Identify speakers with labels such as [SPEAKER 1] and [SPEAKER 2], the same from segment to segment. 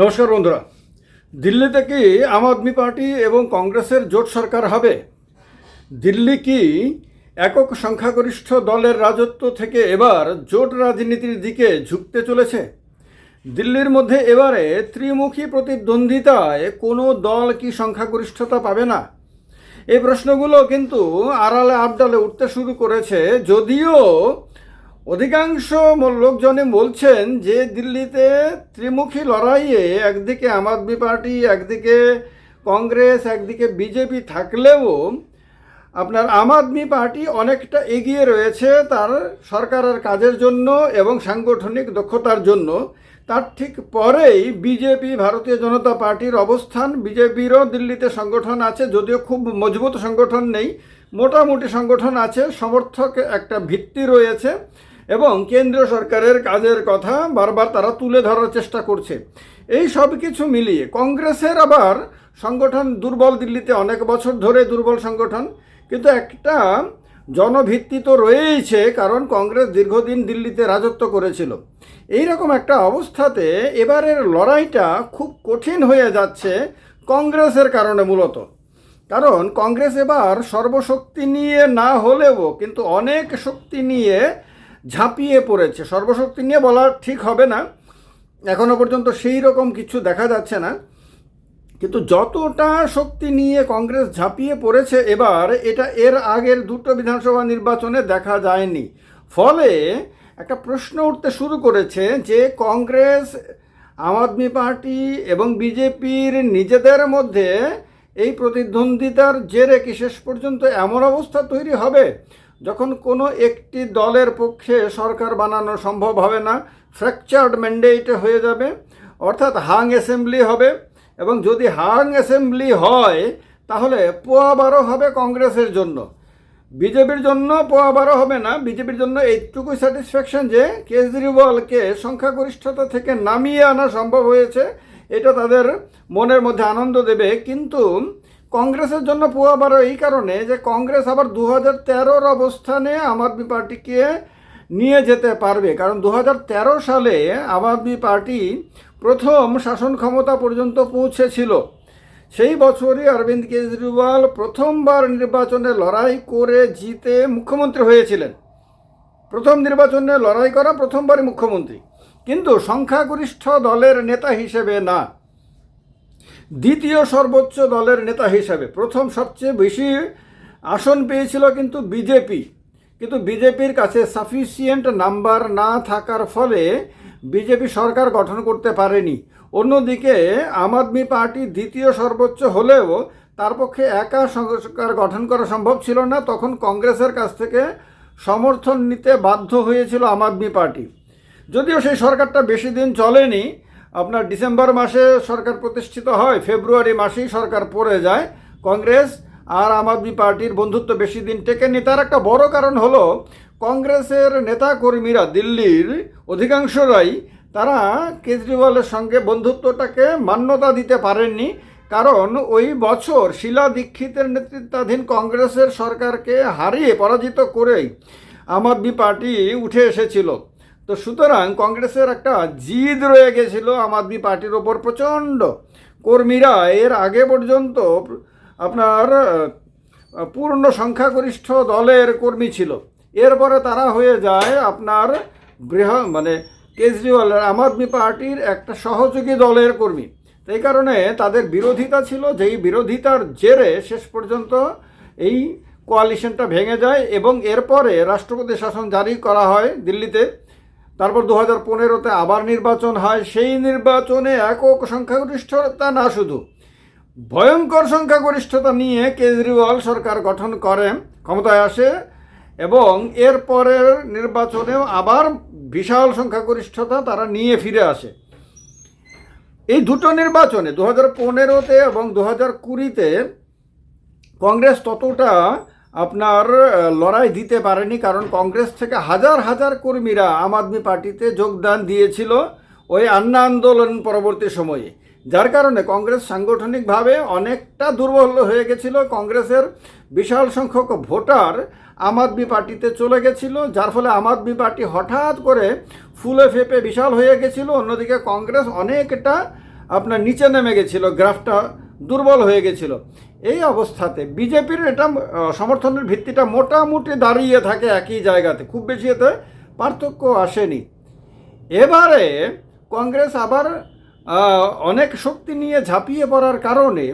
[SPEAKER 1] নমস্কার বন্ধুরা। দিল্লিতে কি আম আদমি পার্টি এবং কংগ্রেসের জোট সরকার হবে? দিল্লি কি একক সংখ্যাগরিষ্ঠ দলের রাজত্ব থেকে এবার জোট রাজনীতির দিকে ঝুঁকতে চলেছে? দিল্লির মধ্যে এবারে ত্রিমুখী প্রতিদ্বন্দ্বিতায় কোনো দল কি সংখ্যাগরিষ্ঠতা পাবে না? এই প্রশ্নগুলো কিন্তু আড়ালে আবডালে উঠতে শুরু করেছে, যদিও অধিকাংশ লোকজনে বলছেন যে দিল্লিতে ত্রিমুখী লড়াইয়ে একদিকে আম আদমি পার্টি, একদিকে কংগ্রেস, একদিকে বিজেপি থাকলেও আপনার আম আদমি পার্টি অনেকটা এগিয়ে রয়েছে তার সরকারের কাজের জন্য এবং সাংগঠনিক দক্ষতার জন্য। তার ঠিক পরেই বিজেপি, ভারতীয় জনতা পার্টির অবস্থান। বিজেপিরও দিল্লিতে সংগঠন আছে, যদিও খুব মজবুত সংগঠন নেই, মোটামুটি সংগঠন আছে, সমর্থক একটা ভিত্তি রয়েছে। এবং কেন্দ্রীয় সরকারের কাজের কথা বারবার তারা তুলে ধরার চেষ্টা করছে। এই সব কিছু মিলিয়ে কংগ্রেসের আবার সংগঠন দুর্বল দিল্লিতে অনেক বছর ধরে দুর্বল সংগঠন, কিন্তু একটা জনভিত্তি তো রয়েইছে, কারণ কংগ্রেস দীর্ঘদিন দিল্লিতে রাজত্ব করেছিল। এই রকম একটা অবস্থাতে এবারের লড়াইটা খুব কঠিন হয়ে যাচ্ছে কংগ্রেসের কারণে মূলত। কারণ কংগ্রেস এবার সর্বশক্তি নিয়ে না হলেও, কিন্তু অনেক শক্তি নিয়ে ঝাঁপিয়ে পড়েছে। সর্বশক্তি নিয়ে বলা ঠিক হবে না। এখনও পর্যন্ত সেই রকম কিছু দেখা যাচ্ছে না। কিন্তু যতটা শক্তি নিয়ে কংগ্রেস ঝাঁপিয়ে পড়েছে এবার, এটা এর আগের দুটো বিধানসভা নির্বাচনে দেখা যায়নি। ফলে একটা প্রশ্ন উঠতে শুরু করেছে যে কংগ্রেস, আম আদমি পার্টি এবং বিজেপির নিজেদের মধ্যে এই প্রতিদ্বন্দ্বিতার জেরে কি শেষ পর্যন্ত এমন অবস্থা তৈরি হবে? যখন কোনো একটি দলের পক্ষে সরকার বানানো সম্ভব হবে না ফ্র্যাকচার্ড ম্যান্ডেট হয়ে যাবে, অর্থাৎ হাং অ্যাসেম্বলি হবে, এবং যদি হাং অ্যাসেম্বলি হয়, তাহলে পোয়া বারো হবে কংগ্রেসের জন্য। বিজেপির জন্য পোয়া বারো হবে না, বিজেপির জন্য এইটুকু স্যাটিসফ্যাকশন যে কেজরিওয়ালকে সংখ্যাগরিষ্ঠতা থেকে নামিয়ে আনা সম্ভব হয়েছে, এটা তাদের মনের মধ্যে আনন্দ দেবে, কিন্তু কংগ্রেসের জন্য পোয়া এই কারণে যে কংগ্রেস আবার দু হাজার তেরোর অবস্থানে আম আদমি পার্টিকে নিয়ে যেতে পারবে। কারণ দু হাজার তেরো সালে আম আদমি পার্টি প্রথম শাসন ক্ষমতা পর্যন্ত পৌঁছেছিল। সেই বছরই অরবিন্দ কেজরিওয়াল প্রথমবার নির্বাচনে লড়াই করে জিতে মুখ্যমন্ত্রী হয়েছিলেন। প্রথম নির্বাচনে লড়াই করা প্রথমবারই মুখ্যমন্ত্রী। কিন্তু সংখ্যাগরিষ্ঠ দলের নেতা হিসেবে না। দ্বিতীয় সর্বোচ্চ দলের নেতা হিসেবে প্রথম সবচেয়ে বেশি আসন পেয়েছিল কিন্তু বিজেপি। কিন্তু বিজেপির কাছে সাফিসিয়েন্ট নাম্বার না থাকার ফলে বিজেপি সরকার গঠন করতে পারেনি। অন্যদিকে আম আদমি পার্টি দ্বিতীয় সর্বোচ্চ হলেও তার পক্ষে একা সরকার গঠন করা সম্ভব ছিল না। তখন কংগ্রেসের কাছ থেকে সমর্থন নিতে বাধ্য হয়েছিল আম আদমি পার্টি। যদিও সেই সরকারটা বেশি দিন চলেনি আপনার ডিসেম্বর মাসে সরকার প্রতিষ্ঠিত হয়, ফেব্রুয়ারি মাসেই সরকার পড়ে যায় কংগ্রেস আর আম আদমি পার্টির বন্ধুত্ব বেশি দিন টেকেনি। তার একটা বড় কারণ হলো, কংগ্রেসের নেতাকর্মীরা দিল্লির অধিকাংশরাই তারা কেজরিওয়ালের সঙ্গে বন্ধুত্বটাকে মান্যতা দিতে পারেননি। কারণ ওই বছর শিলা দীক্ষিতের নেতৃত্বাধীন কংগ্রেসের সরকারকে হারিয়ে পরাজিত করেই আম আদমি পার্টি উঠে এসেছিল। তো সুতরাং কংগ্রেসের একটা জিদ রয়ে গেছিল আম আদমি পার্টির ওপর প্রচণ্ড। কর্মীরা এর আগে পর্যন্ত আপনার পূর্ণ সংখ্যাগরিষ্ঠ দলের কর্মী ছিল। এরপরে তারা হয়ে যায় আপনার বৃহ মানে কেজরিওয়ালের আম আদমি পার্টির একটা সহযোগী দলের কর্মী। এই কারণে তাদের বিরোধিতা ছিল, যেই বিরোধিতার জেরে শেষ পর্যন্ত এই কোয়ালিশনটা ভেঙে যায় এবং এরপরে রাষ্ট্রপতি শাসন জারি করা হয় দিল্লিতে। তারপর দু হাজার পনেরোতে আবার নির্বাচন হয়। সেই নির্বাচনে একক সংখ্যাগরিষ্ঠতা না শুধু, ভয়ঙ্কর সংখ্যাগরিষ্ঠতা নিয়ে কেজরিওয়াল সরকার গঠন করে, ক্ষমতায় আসে এবং এরপরের নির্বাচনেও আবার বিশাল সংখ্যাগরিষ্ঠতা তারা নিয়ে ফিরে আসে। এই দুটো নির্বাচনে দু হাজার পনেরোতে এবং দু হাজার কুড়িতে কংগ্রেস ততটা আপনার লড়াই দিতে পারেনি কারণ কংগ্রেস থেকে হাজার হাজার কর্মীরা আম আদমি পার্টিতে যোগদান দিয়েছিল ওই আন্না আন্দোলন পরবর্তী সময়ে। যার কারণে কংগ্রেস সাংগঠনিকভাবে অনেকটা দুর্বল হয়ে গেছিল। কংগ্রেসের বিশাল সংখ্যক ভোটার আম আদমি পার্টিতে চলে গেছিল, যার ফলে আম আদমি পার্টি হঠাৎ করে ফুলে ফেপে বিশাল হয়ে গেছিল। অন্যদিকে কংগ্রেস অনেকটা আপনার নিচে নেমে গেছিল, গ্রাফটা দুর্বল হয়ে গেছিল। এই অবস্থাতে বিজেপির এটা সমর্থনের ভিত্তিটা মোটামুটি দাঁড়িয়ে থাকে একই জায়গাতে। খুব বেশি এতে পার্থক্য আসেনি। এবারে কংগ্রেস আবার অনেক শক্তি নিয়ে ঝাঁপিয়ে পড়ার কারণে,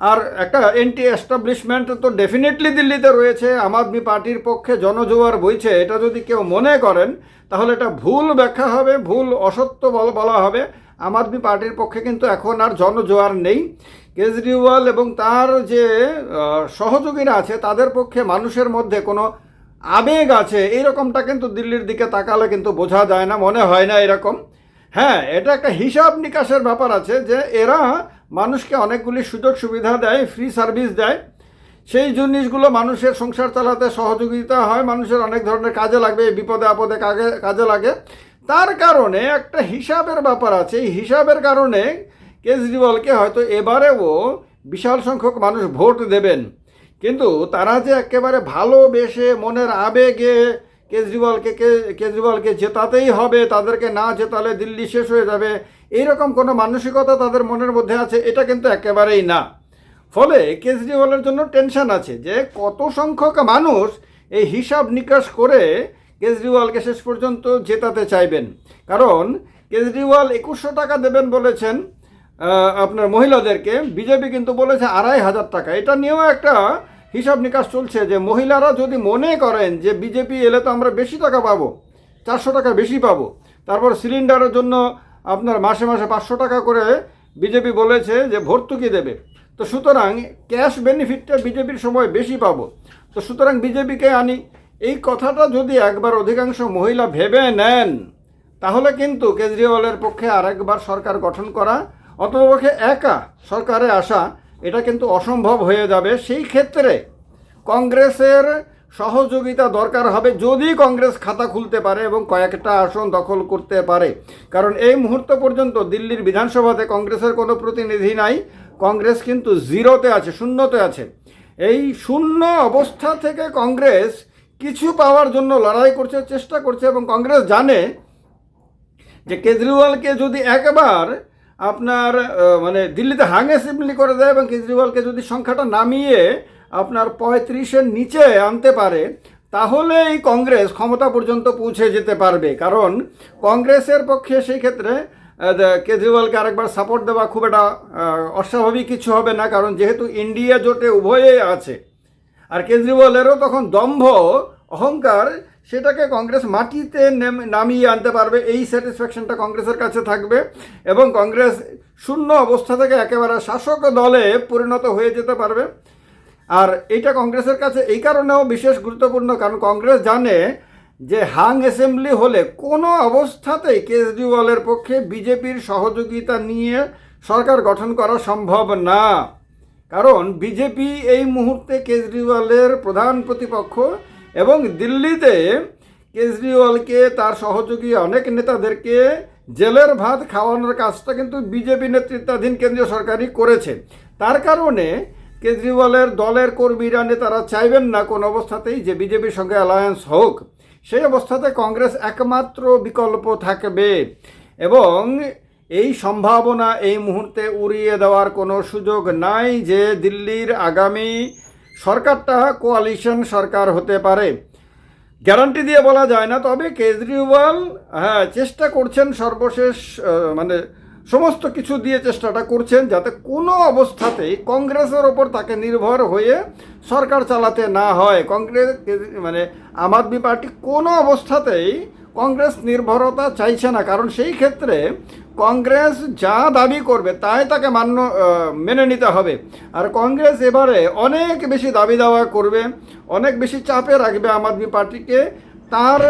[SPEAKER 1] আর একটা এন্টি এস্টাবলিশমেন্ট তো ডেফিনেটলি দিল্লিতে রয়েছে, আম আদমি পার্টির পক্ষে জনজোয়ার বইছে, এটা যদি কেউ মনে করেন, তাহলে এটা ভুল ব্যাখ্যা হবে, ভুল অসত্য বল, বলা হবে। আম আদমি পার্টির পক্ষে কিন্তু এখন আর জনজোয়ার নেই। কেজরিওয়াল এবং তার যে সহযোগীরা আছে, তাদের পক্ষে মানুষের মধ্যে কোনো আবেগ আছে, এইরকমটা কিন্তু দিল্লির দিকে তাকালে কিন্তু বোঝা যায় না, মনে হয় না এরকম। হ্যাঁ এটা একটা হিসাব নিকাশের ব্যাপার আছে যে, এরা মানুষকে অনেকগুলি সুযোগ সুবিধা দেয় ফ্রি সার্ভিস দেয়। সেই জিনিসগুলো মানুষের সংসার চালাতে সহযোগিতা হয়, মানুষের অনেক ধরনের কাজে লাগবে বিপদে আপদে কাজে কাজে লাগে। তার কারণে একটা হিসাবের ব্যাপার আছে। এই হিসাবের কারণে কেজরিওয়ালকে হয়তো এবারেও বিশাল সংখ্যক মানুষ ভোট দেবেন। কিন্তু তারা যে একেবারে ভালোবেসে মনের আবেগে কেজরিওয়ালকে কেজরিওয়ালকে জেতাতেই হবে, তাদেরকে না জেতালে দিল্লি শেষ হয়ে যাবে, এইরকম কোনো মানসিকতা তাদের মনের মধ্যে আছে, এটা কিন্তু একেবারেই না। ফলে কেজরিওয়ালের জন্য টেনশন আছে যে কত সংখ্যক মানুষ এই হিসাব নিকাশ করে কেজরিওয়ালকে শেষ পর্যন্ত জেতাতে চাইবেন। কারণ কেজরিওয়াল একুশশো টাকা দেবেন বলেছেন আপনার মহিলাদেরকে। বিজেপি কিন্তু বলেছে আড়াই হাজার টাকা। এটা নিয়েও একটা হিসাব নিকাশ চলছে যে মহিলারা যদি মনে করেন যে বিজেপি এলে তো আমরা বেশি টাকা পাবো, চারশো টাকা বেশি পাবো, তারপর সিলিন্ডারের জন্য আপনার মাসে মাসে পাঁচশো টাকা করে বিজেপি বলেছে যে ভর্তুকি দেবে। তো সুতরাং ক্যাশ বেনিফিটটা বিজেপির সময় বেশি পাবো। তো সুতরাং বিজেপিকে আনি। এই কথাটা যদি একবার অধিকাংশ মহিলা ভেবে নেন, তাহলে কিন্তু কেজরিওয়ালের পক্ষে আরেকবার সরকার গঠন করা অন্তপক্ষে একা সরকারে আসা, এটা কিন্তু অসম্ভব হয়ে যাবে। সেই ক্ষেত্রে কংগ্রেসের সহযোগিতা দরকার হবে যদি কংগ্রেস খাতা খুলতে পারে এবং কয়েকটা আসন দখল করতে পারে। কারণ এই মুহূর্ত পর্যন্ত দিল্লির বিধানসভাতে কংগ্রেসের কোনো প্রতিনিধি নাই। কংগ্রেস কিন্তু জিরোতে আছে, শূন্যতে আছে। এই শূন্য অবস্থা থেকে কংগ্রেস কিছু পাওয়ার জন্য লড়াই করছে, চেষ্টা করছে এবং কংগ্রেস জানে যে কেজরিওয়ালকে যদি একবার আপনার মানে দিল্লিতে হাং অ্যাসেম্বলি করে দেয় এবং কেজরিওয়ালকে যদি সংখ্যাটা নামিয়ে আপনার পঁয়ত্রিশের নিচে আনতে পারে তাহলে এই কংগ্রেস ক্ষমতা পর্যন্ত পৌঁছে যেতে পারবে। কারণ কংগ্রেসের পক্ষে সেই ক্ষেত্রে কেজরিওয়ালকে আরেকবার সাপোর্ট দেওয়া খুব একটা অস্বাভাবিক কিছু হবে না। কারণ যেহেতু ইন্ডিয়া জোটে উভয়েই আছে, আর কেজরিওয়ালেরও তখন দম্ভ অহংকার সেটাকে কংগ্রেস মাটিতে নেম- নামিয়ে আনতে পারবে, এই স্যাটিসফ্যাকশনটা কংগ্রেসের কাছে থাকবে। এবং কংগ্রেস শূন্য অবস্থা থেকে একেবারে শাসক দলে পরিণত হয়ে যেতে পারবে। আর এটা কংগ্রেসের কাছে এই কারণেও বিশেষ গুরুত্বপূর্ণ, কারণ কংগ্রেস জানে যে হাং অ্যাসেম্বলি হলে কোনো অবস্থাতেই কেজরিওয়ালের পক্ষে বিজেপির সহযোগিতা নিয়ে সরকার গঠন করা সম্ভব না। কারণ বিজেপি এই মুহূর্তে কেজরিওয়ালের প্রধান প্রতিপক্ষ এবং দিল্লিতে কেজরিওয়ালকে তার সহযোগী অনেক নেতাদেরকে জেলের ভাত খাওয়ানোর কাজটা কিন্তু বিজেপি নেতৃত্বাধীন কেন্দ্রীয় সরকারই করেছে। তার কারণে কেজরিওয়ালের দলের কর্মীরা নেতারা চাইবেন না কোন অবস্থাতেই যে বিজেপির সঙ্গে অ্যালায়েন্স হোক। সেই অবস্থাতে কংগ্রেস একমাত্র বিকল্প থাকবে এবং এই সম্ভাবনা এই মুহূর্তে উড়িয়ে দেওয়ার কোনো সুযোগ নাই যে দিল্লির আগামী সরকারটা কোয়ালিশন সরকার হতে পারে। গ্যারান্টি দিয়ে বলা যায় না, তবে কেজরিওয়াল হ্যাঁ চেষ্টা করছেন সর্বশেষ মানে সমস্ত কিছু দিয়ে চেষ্টাটা করছেন যাতে কোনো অবস্থাতেই কংগ্রেসের ওপর তাকে নির্ভর হয়ে সরকার চালাতে না হয়। কংগ্রেস মানে আম আদমি পার্টি কোনো অবস্থাতেই কংগ্রেস নির্ভরতা চাইছে না, কারণ সেই ক্ষেত্রে কংগ্রেস যা দাবি করবে তাই তাকে মান্য মেনে নিতে হবে। আর কংগ্রেস এবারে অনেক বেশি দাবি দাওয়া করবে, অনেক বেশি চাপে রাখবে আম আদমি পার্টিকে। তার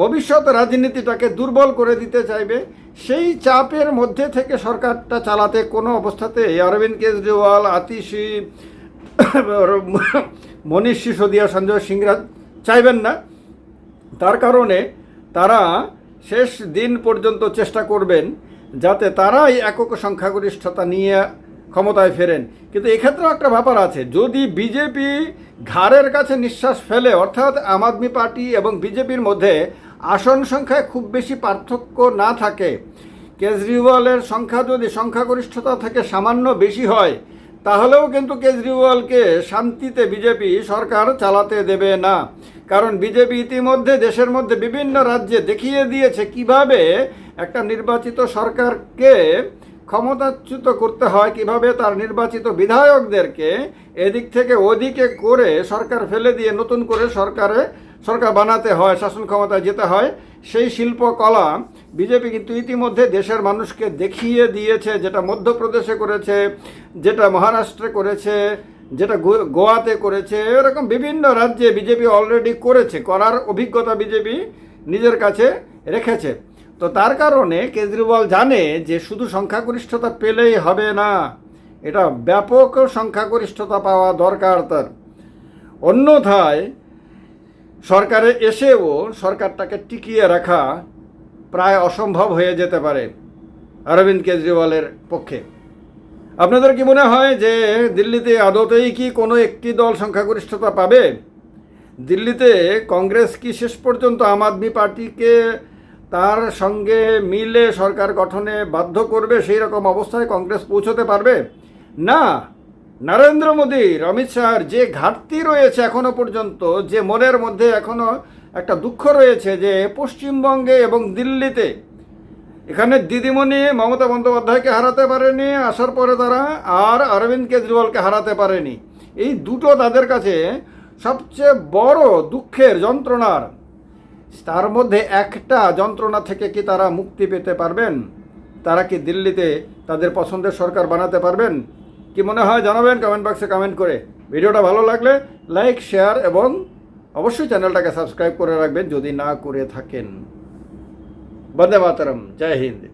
[SPEAKER 1] ভবিষ্যৎ রাজনীতিটাকে দুর্বল করে দিতে চাইবে। সেই চাপের মধ্যে থেকে সরকারটা চালাতে কোনো অবস্থাতে অরবিন্দ কেজরিওয়াল, আতিশি, মনীষ সিসোদিয়া সঞ্জয় সিংরা চাইবেন না। তার কারণে তারা শেষ দিন পর্যন্ত চেষ্টা করবেন যাতে তারাই একক সংখ্যাগরিষ্ঠতা নিয়ে ক্ষমতায় ফেরেন। কিন্তু এক্ষেত্রেও একটা ব্যাপার আছে, যদি বিজেপি ঘাড়ের কাছে নিঃশ্বাস ফেলে, অর্থাৎ আম আদমি পার্টি এবং বিজেপির মধ্যে আসন সংখ্যায় খুব বেশি পার্থক্য না থাকে, কেজরিওয়ালের সংখ্যা যদি সংখ্যাগরিষ্ঠতা থেকে সামান্য বেশি হয়, তাহলেও কিন্তু কেজরিওয়ালকে শান্তিতে বিজেপি সরকার চালাতে দেবে না। কারণ বিজেপি ইতিমধ্যে দেশের মধ্যে বিভিন্ন রাজ্যে দেখিয়ে দিয়েছে কীভাবে একটা নির্বাচিত সরকারকে ক্ষমতাচ্যুত করতে হয়, কীভাবে তার নির্বাচিত বিধায়কদেরকে এদিক থেকে ওদিকে করে সরকার ফেলে দিয়ে নতুন করে সরকারে, সরকার বানাতে হয়, শাসন ক্ষমতায় যেতে হয়, সেই শিল্পকলা বিজেপি কিন্তু ইতিমধ্যে দেশের মানুষকে দেখিয়ে দিয়েছে, যেটা মধ্যপ্রদেশে করেছে, যেটা মহারাষ্ট্রে করেছে যেটা গোয়াতে করেছে, এরকম বিভিন্ন রাজ্যে বিজেপি অলরেডি করেছে, করার অভিজ্ঞতা বিজেপি নিজের কাছে রেখেছে। তো তার কারণে কেজরিওয়াল জানে যে শুধু সংখ্যাগরিষ্ঠতা পেলেই হবে না, এটা ব্যাপক সংখ্যাগরিষ্ঠতা পাওয়া দরকার তার। অন্যথায় সরকারে এসেও সরকারটাকে টিকিয়ে রাখা প্রায় অসম্ভব হয়ে যেতে পারে, অরবিন্দ কেজরিওয়ালের পক্ষে। আপনাদের কি মনে হয় যে দিল্লিতে আদতেই কি কোনো একটি দল সংখ্যাগরিষ্ঠতা পাবে? দিল্লিতে কংগ্রেস কি শেষ পর্যন্ত আম আদমি পার্টিকে তার সঙ্গে মিলে সরকার গঠনে বাধ্য করবে সেই রকম অবস্থায় কংগ্রেস পৌঁছতে পারবে? না। নরেন্দ্র মোদীর অমিত শাহর যে ঘাটতি রয়েছে এখনও পর্যন্ত, যে মনের মধ্যে এখনও একটা দুঃখ রয়েছে যে পশ্চিমবঙ্গে এবং দিল্লিতে এখানে দিদিমণি মমতা বন্দ্যোপাধ্যায়কে হারাতে পারেনি, আসার পরে তারা আর অরবিন্দ কেজরিওয়ালকে হারাতে পারেনি। এই দুটো তাদের কাছে সবচেয়ে বড় দুঃখের যন্ত্রণার, তার মধ্যে একটা যন্ত্রণা থেকে কি তারা মুক্তি পেতে পারবেন? তারা কি দিল্লিতে তাদের পছন্দের সরকার বানাতে পারবেন? কি মনে হয় জানাবেন কমেন্ট বক্সে কমেন্ট করে। ভিডিওটা ভালো লাগলে লাইক, শেয়ার এবং অবশ্যই চ্যানেলটাকে সাবস্ক্রাইব করে রাখবেন যদি না করে থাকেন। వందే మాతరం జై హింద్